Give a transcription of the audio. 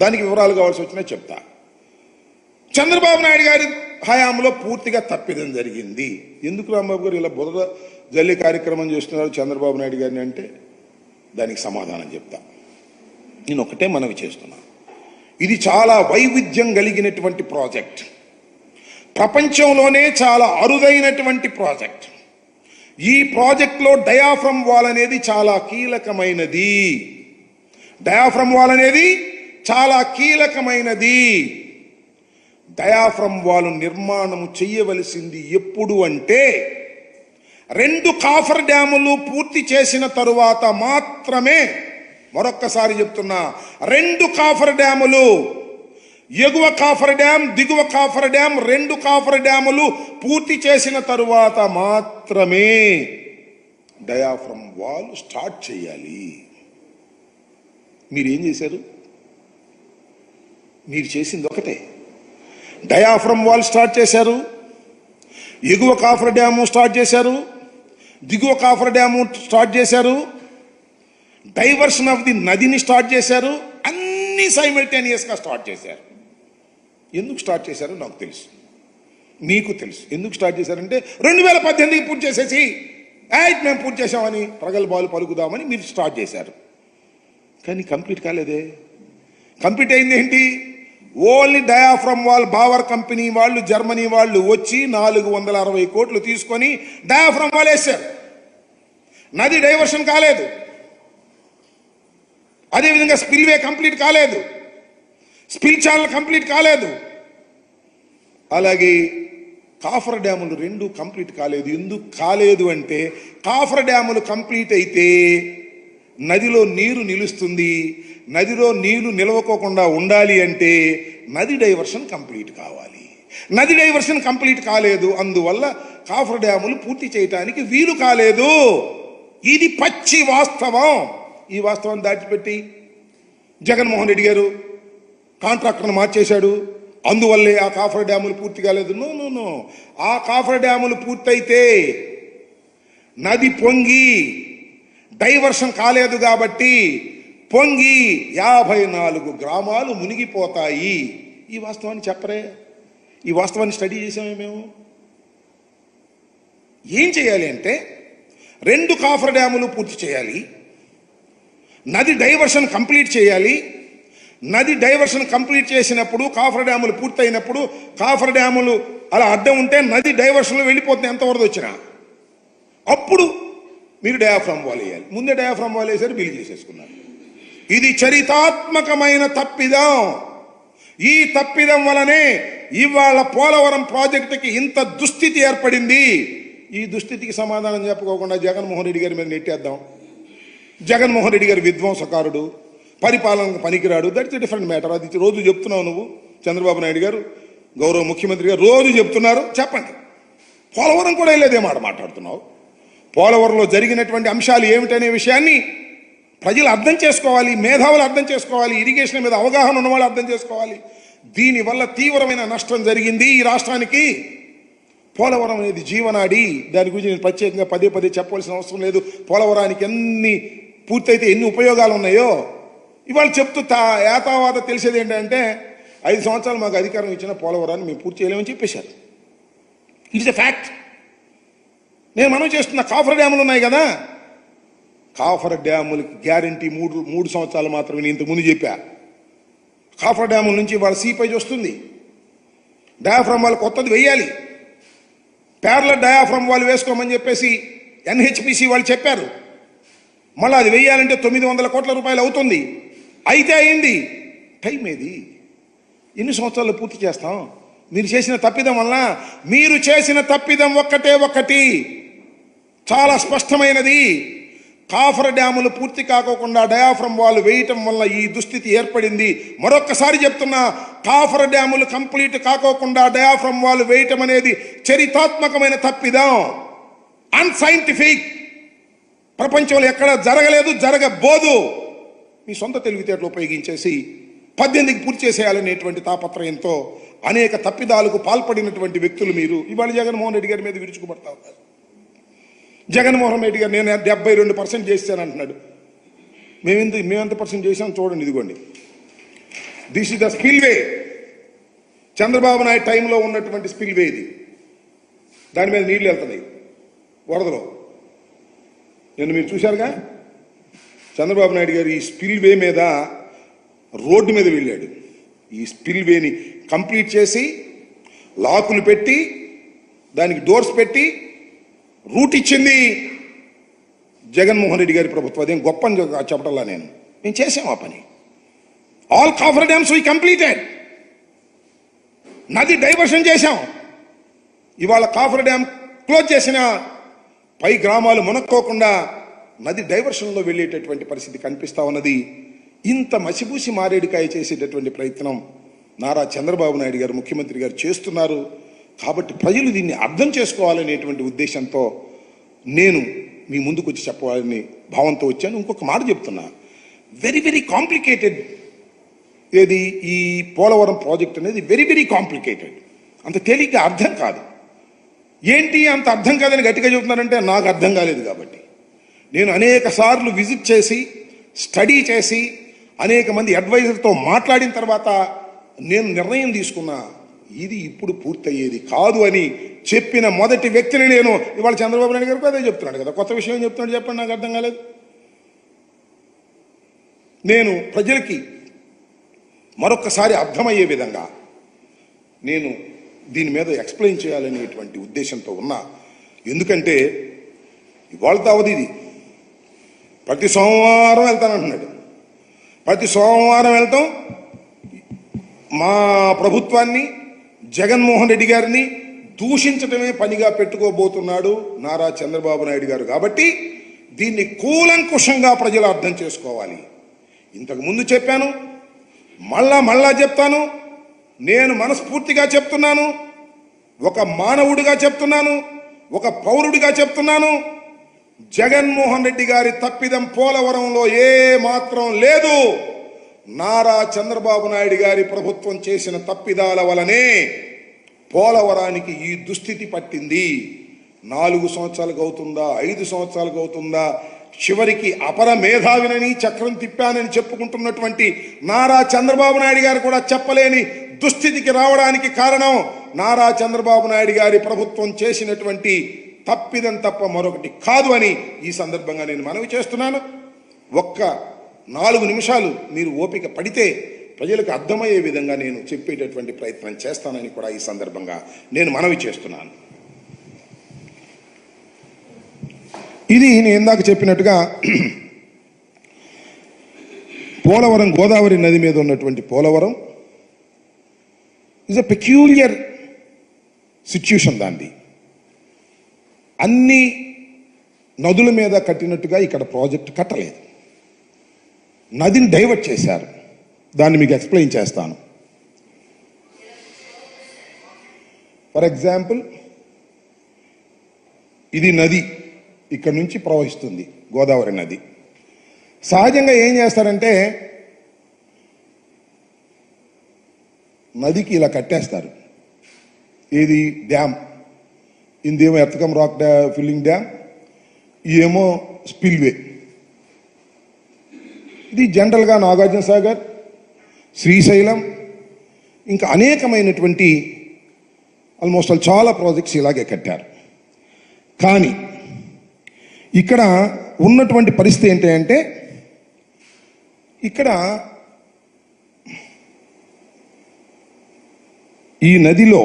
దానికి వివరాలు కావాల్సి వచ్చినా చెప్తా. చంద్రబాబు నాయుడు గారి హయాంలో పూర్తిగా తప్పిదం జరిగింది. ఎందుకు రాంబాబు గారు ఇలా బురద జల్లి కార్యక్రమం చేస్తున్నారు చంద్రబాబు నాయుడు గారిని అంటే? దానికి సమాధానం చెప్తా. నేను ఒకటే మనవి చేస్తున్నా. ఇది చాలా వైవిధ్యం కలిగినటువంటి ప్రాజెక్ట్. ప్రపంచంలోనే చాలా అరుదైనటువంటి ప్రాజెక్ట్. ఈ ప్రాజెక్ట్లో డయాఫ్రమ్ వాల్ అనేది చాలా కీలకమైనది. డయాఫ్రమ్ వాల్ అనేది చాలా కీలకమైనది. డయాఫ్రమ్ వాల్ నిర్మాణం చేయవలసింది ఎప్పుడు అంటే రెండు కాఫర్ డ్యాములు పూర్తి చేసిన తరువాత మాత్రమే మరొక్కసారి చెప్తున్నా రెండు కాఫర్ డ్యాములు ఎగువ కాఫర్ డ్యామ్ దిగువ కాఫర్ డ్యామ్ రెండు కాఫర్ డ్యాములు పూర్తి చేసిన తరువాత మాత్రమే డయాఫ్రమ్ వాల్ స్టార్ట్ చేయాలి. మీరు ఏం చేశారు? మీరు చేసింది ఒకటే. డయాఫ్రమ్ వాల్ స్టార్ట్ చేశారు. ఎగువ కాఫర్ డ్యాము స్టార్ట్ చేశారు. దిగువ కాఫర్ డ్యాము స్టార్ట్ చేశారు. డైవర్షన్ ఆఫ్ ది నదిని స్టార్ట్ చేశారు. అన్నీ సైమల్టేనియస్గా స్టార్ట్ చేశారు. ఎందుకు స్టార్ట్ చేశారో నాకు తెలుసు. మీకు తెలుసు. ఎందుకు స్టార్ట్ చేశారంటే రెండు వేల పద్దెనిమిదికి పూర్తి చేసేసి యాట్ మేము పూర్తి చేసామని ప్రగల్భాలు పలుకుదామని మీరు స్టార్ట్ చేశారు. కానీ కంప్లీట్ కాలేదే. కంప్లీట్ అయింది ఏంటి only diaphragm wall Bauer company వాళ్ళు జర్మనీ వాళ్ళు వచ్చి నాలుగు వందల అరవై కోట్లు తీసుకొని డయాఫ్రమ్ వాల్ వేశారు. నది డైవర్షన్ కాలేదు. అదేవిధంగా స్పిల్వే కంప్లీట్ కాలేదు. స్పిల్ ఛానల్ కంప్లీట్ కాలేదు. అలాగే కాఫర్ డ్యాములు రెండు కంప్లీట్ కాలేదు. ఎందుకు కాలేదు అంటే కాఫర్ డ్యాములు కంప్లీట్ అయితే నదిలో నీరు నిలుస్తుంది. నదిలో నీరు నిలవకోకుండా ఉండాలి అంటే నది డైవర్షన్ కంప్లీట్ కావాలి. నది డైవర్షన్ కంప్లీట్ కాలేదు అందువల్ల కాఫర్ డ్యాములు పూర్తి చేయటానికి వీలు కాలేదు. ఇది పచ్చి వాస్తవం. ఈ వాస్తవం దాటిపెట్టి జగన్మోహన్ రెడ్డి గారు కాంట్రాక్టర్ను మార్చేశాడు. అందువల్లే ఆ కాఫర్ డ్యాములు పూర్తి కాలేదు. No no no. ఆ కాఫర్ డ్యాములు పూర్తయితే నది పొంగి డైవర్షన్ కాలేదు కాబట్టి పొంగి యాభై నాలుగు గ్రామాలు మునిగిపోతాయి. ఈ వాస్తవాన్ని చెప్పరే. ఈ వాస్తవాన్ని స్టడీ చేసామే మేము. ఏం చేయాలి అంటే రెండు కాఫర్ డ్యాములు పూర్తి చేయాలి. నది డైవర్షన్ కంప్లీట్ చేయాలి. నది డైవర్షన్ కంప్లీట్ చేసినప్పుడు కాఫర్ డ్యాములు పూర్తయినప్పుడు కాఫర్ డ్యాములు అలా అడ్డం ఉంటే నది డైవర్షన్లో వెళ్ళిపోతుంది ఎంత వరద వచ్చినా. అప్పుడు మీరు డయాఫ్రామ్ వాల్ వేయాలి. ముందే డయాఫ్రామ్ వాల్ వేసారు బిల్ చేసేసుకున్నారు ఇది చరితాత్మకమైన తప్పిదం. ఈ తప్పిదం వలనే ఇవాళ పోలవరం ప్రాజెక్టుకి ఇంత దుస్థితి ఏర్పడింది. ఈ దుస్థితికి సమాధానం చెప్పుకోకుండా జగన్మోహన్ రెడ్డి గారి మీద నెట్టేద్దాం. జగన్మోహన్ రెడ్డి గారు విధ్వంసకారుడు పరిపాలన పనికిరాడు. దట్స్ డిఫరెంట్ మ్యాటర్ అది రోజు చెప్తున్నావు నువ్వు చంద్రబాబు నాయుడు గారు గౌరవ ముఖ్యమంత్రి గారు రోజు చెప్తున్నారు. చెప్పండి. పోలవరం కూడా వెళ్ళేదే మాట మాట్లాడుతున్నావు. పోలవరంలో జరిగినటువంటి అంశాలు ఏమిటనే విషయాన్ని ప్రజలు అర్థం చేసుకోవాలి మేధావులు అర్థం చేసుకోవాలి ఇరిగేషన్ మీద అవగాహన ఉన్నవాళ్ళు అర్థం చేసుకోవాలి. దీనివల్ల తీవ్రమైన నష్టం జరిగింది ఈ రాష్ట్రానికి. పోలవరం అనేది జీవనాడి. దాని గురించి నేను ప్రత్యేకంగా పదే పదే చెప్పవలసిన అవసరం లేదు. పోలవరానికి ఎన్ని పూర్తయితే ఎన్ని ఉపయోగాలు ఉన్నాయో ఇవాళ చెప్తూ తా యాతావాత తెలిసేది ఏంటంటే ఐదు సంవత్సరాలు మాకు అధికారం ఇచ్చిన పోలవరాన్ని మేము పూర్తి చేయలేమని చెప్పేశారు. ఇట్స్ ఎ ఫ్యాక్ట్ నేను మనం చేస్తున్న కాఫర్ డ్యాములు ఉన్నాయి కదా? కాఫర్ డ్యాములకి గ్యారంటీ మూడు మూడు సంవత్సరాలు మాత్రమే నేను ఇంతకుముందు చెప్పా. కాఫర్ డ్యాముల నుంచి వాళ్ళ సీపేజ్ వస్తుంది. డయాఫ్రమ్ వాళ్ళు కొత్తది వెయ్యాలి పేర్ల డయాఫ్రమ్ వాళ్ళు వేసుకోమని చెప్పేసి ఎన్హెచ్పిసి వాళ్ళు చెప్పారు. మళ్ళీ అది వెయ్యాలంటే తొమ్మిది వందల కోట్ల రూపాయలు అవుతుంది. అయితే అయింది టైం ఏది? ఎన్ని సంవత్సరాలు పూర్తి చేస్తాం? మీరు చేసిన తప్పిదం వల్ల మీరు చేసిన తప్పిదం ఒక్కటే ఒక్కటి చాలా స్పష్టమైనది. కాఫర్ డ్యాములు పూర్తి కాకోకుండా డయాఫ్రమ్ వాళ్ళు వేయటం వల్ల ఈ దుస్థితి ఏర్పడింది. మరొక్కసారి చెప్తున్నా కాఫర్ డ్యాములు కంప్లీట్ కాకోకుండా డయాఫ్రమ్ వాళ్ళు వేయటం అనేది చరితాత్మకమైన తప్పిదం. అన్సైంటిఫిక్ ప్రపంచంలో ఎక్కడ జరగలేదు జరగబోదు. మీ సొంత తెలివితేటలు ఉపయోగించేసి పద్దెనిమిదికి పూర్తి చేసేయాలనేటువంటి తాపత్రయంతో అనేక తప్పిదాలకు పాల్పడినటువంటి వ్యక్తులు మీరు. ఇవాళ జగన్మోహన్ రెడ్డి గారి మీద విరుచుకుపడతా ఉన్నారు. జగన్మోహన్ రెడ్డి గారు నేను డెబ్బై రెండు పర్సెంట్ చేస్తాను అంటున్నాడు. మేము ఎంత పర్సెంట్ చేసాం చూడండి ఇదిగోండి. This is the spillway Chandrababu Naidu టైంలో ఉన్నటువంటి స్పిల్వే ఇది. దాని మీద నీళ్ళు వెళ్తున్నాయి. వరదలో. నిన్న మీరు చూశారుగా? చంద్రబాబు నాయుడు గారు ఈ స్పిల్వే మీద రోడ్డు మీద వెళ్ళాడు. ఈ స్పిల్వేని కంప్లీట్ చేసి లాకులు పెట్టి దానికి డోర్స్ పెట్టి రూట్ ఇచ్చింది జగన్మోహన్ రెడ్డి గారి ప్రభుత్వం. అదేం గొప్ప అని చెప్పటల్లా నేను. మేము చేసాం ఆ పని. All coffer dams we completed నది డైవర్షన్ చేశాం. ఇవాళ కాఫర్ డ్యామ్ క్లోజ్ చేసిన పై గ్రామాలు మునక్కోకుండా నది డైవర్షన్లో వెళ్ళేటటువంటి పరిస్థితి కనిపిస్తా ఉన్నది. ఇంత మసిబూసి మారేడుకాయ చేసేటటువంటి ప్రయత్నం నారా చంద్రబాబు నాయుడు గారు ముఖ్యమంత్రి గారు చేస్తున్నారు. కాబట్టి ప్రజలు దీన్ని అర్థం చేసుకోవాలనేటువంటి ఉద్దేశంతో నేను మీ ముందుకు వచ్చి చెప్పాలని భావంతో వచ్చాను. ఇంకొక మాట చెప్తున్నా. వెరీ వెరీ కాంప్లికేటెడ్ ఏది? ఈ పోలవరం ప్రాజెక్ట్ అనేది వెరీ వెరీ కాంప్లికేటెడ్ అంత తేలిగ్గా అర్థం కాదు. ఏంటి అంత అర్థం కాదని గట్టిగా చెబుతున్నారంటే నాకు అర్థం కాలేదు కాబట్టి. నేను అనేక సార్లు విజిట్ చేసి స్టడీ చేసి అనేక మంది అడ్వైజర్తో మాట్లాడిన తర్వాత నేను నిర్ణయం తీసుకున్నా. ఇది ఇప్పుడు పూర్తయ్యేది కాదు అని చెప్పిన మొదటి వ్యక్తిని నేను ఇవాళ చంద్రబాబు నాయుడు గారికి అదే చెప్తున్నాడు కదా. కొత్త విషయం ఏం చెప్తున్నాడు చెప్పండి నాకు అర్థం కాలేదు. నేను ప్రజలకి మరొక్కసారి అర్థమయ్యే విధంగా నేను దీని మీద ఎక్స్ప్లెయిన్ చేయాలనేటువంటి ఉద్దేశంతో ఉన్నా. ఎందుకంటే ఇవాళ తావది ఇది. ప్రతి సోమవారం వెళ్తానంటున్నాడు ప్రతి సోమవారం వెళ్తాం. మా ప్రభుత్వాన్ని జగన్మోహన్ రెడ్డి గారిని దూషించడమే పనిగా పెట్టుకోబోతున్నాడు నారా చంద్రబాబు నాయుడు గారు. కాబట్టి దీన్ని కూలంకుషంగా ప్రజలు అర్థం చేసుకోవాలి. ఇంతకుముందు చెప్పాను మళ్ళా మళ్ళా చెప్తాను నేను మనస్ఫూర్తిగా చెప్తున్నాను ఒక మానవుడిగా చెప్తున్నాను ఒక పౌరుడిగా చెప్తున్నాను జగన్మోహన్ రెడ్డి గారి తప్పిదం పోలవరంలో ఏ మాత్రం లేదు. నారా చంద్రబాబు నాయుడు గారి ప్రభుత్వం చేసిన తప్పిదాల వలనే పోలవరానికి ఈ దుస్థితి పట్టింది. నాలుగు సంవత్సరాలకు అవుతుందా? ఐదు సంవత్సరాలకు అవుతుందా? చివరికి అపర మేధావినని చక్రం తిప్పానని చెప్పుకుంటున్నటువంటి నారా చంద్రబాబు నాయుడు గారు కూడా చెప్పలేని దుస్థితికి రావడానికి కారణం నారా చంద్రబాబు నాయుడు గారి ప్రభుత్వం చేసినటువంటి తప్పిదం తప్ప మరొకటి కాదు అని ఈ సందర్భంగా నేను మనవి చేస్తున్నాను. ఒక్క నాలుగు నిమిషాలు మీరు ఓపిక పడితే ప్రజలకు అర్థమయ్యే విధంగా నేను చెప్పేటటువంటి ప్రయత్నం చేస్తానని కూడా ఈ సందర్భంగా నేను మనవి చేస్తున్నాను. ఇది నేను ఇందాక చెప్పినట్టుగా పోలవరం గోదావరి నది మీద ఉన్నటువంటి Polavaram is a peculiar situation దాన్ని అన్ని నదుల మీద కట్టినట్టుగా ఇక్కడ ప్రాజెక్ట్ కట్టలేదు. నదిని డైవర్ట్ చేశారు. దాన్ని మీకు ఎక్స్ప్లెయిన్ చేస్తాను. ఫర్ ఎగ్జాంపుల్ ఇది నది ఇక్కడ నుంచి ప్రవహిస్తుంది గోదావరి నది. సహజంగా ఏం చేస్తారంటే నదికి ఇలా కట్టేస్తారు. ఏది? డ్యామ్. ఇందేమో ఎత్తకం రాక్ డ్యా ఫిల్లింగ్ డ్యామ్ ఏమో స్పిల్వే. ఇది జనరల్గా నాగార్జున సాగర్ శ్రీశైలం ఇంకా అనేకమైనటువంటి ఆల్మోస్ట్ ఆల్ చాలా ప్రాజెక్ట్స్ ఇలాగే కట్టారు. కానీ ఇక్కడ ఉన్నటువంటి పరిస్థితి ఏంటంటే ఇక్కడ ఈ నదిలో